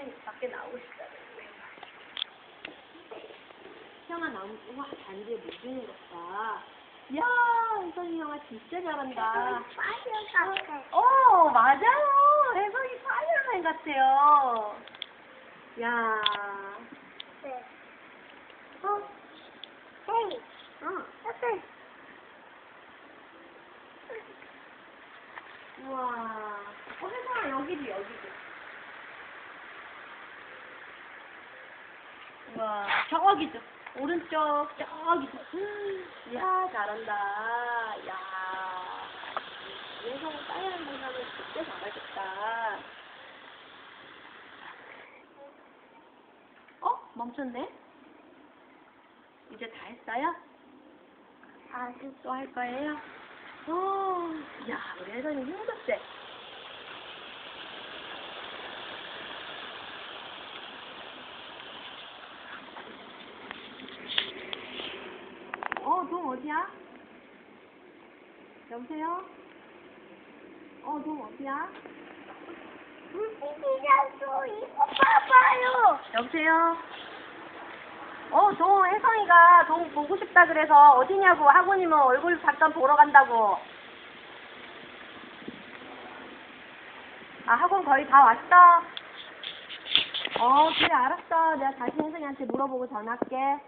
혜성이 밖에 나오고 싶다. 형아 나무 와 단지에 물 주는 것 봐. 야 혜성이 형아 진짜 잘한다. 파이어 같아. 어 맞아요. 혜성이 파이어맨 같아요. 야. 네. 어? 헤이. 우와. 어, 혜성아, 여기도, 여기도. 와, 저기도. 오른쪽, 저기도. 이야, 잘한다. 야 혜성은 빨간 공사는 진짜 잘하겠다. 어? 멈췄네? 이제 다 했어요? 아주 또할 거예요? 어, 야, 우리 힘도 세. 어, 동 어디야? 여보세요? 어, 동 어디야? 물고기라서 이거 봐봐요. 여보세요? 어, 동, 혜성이가 동 보고 싶다 그래서 어디냐고 학원이면 얼굴 잠깐 보러 간다고. 아, 학원 거의 다 왔어? 어, 그래, 알았어. 내가 다시 혜성이한테 물어보고 전화할게.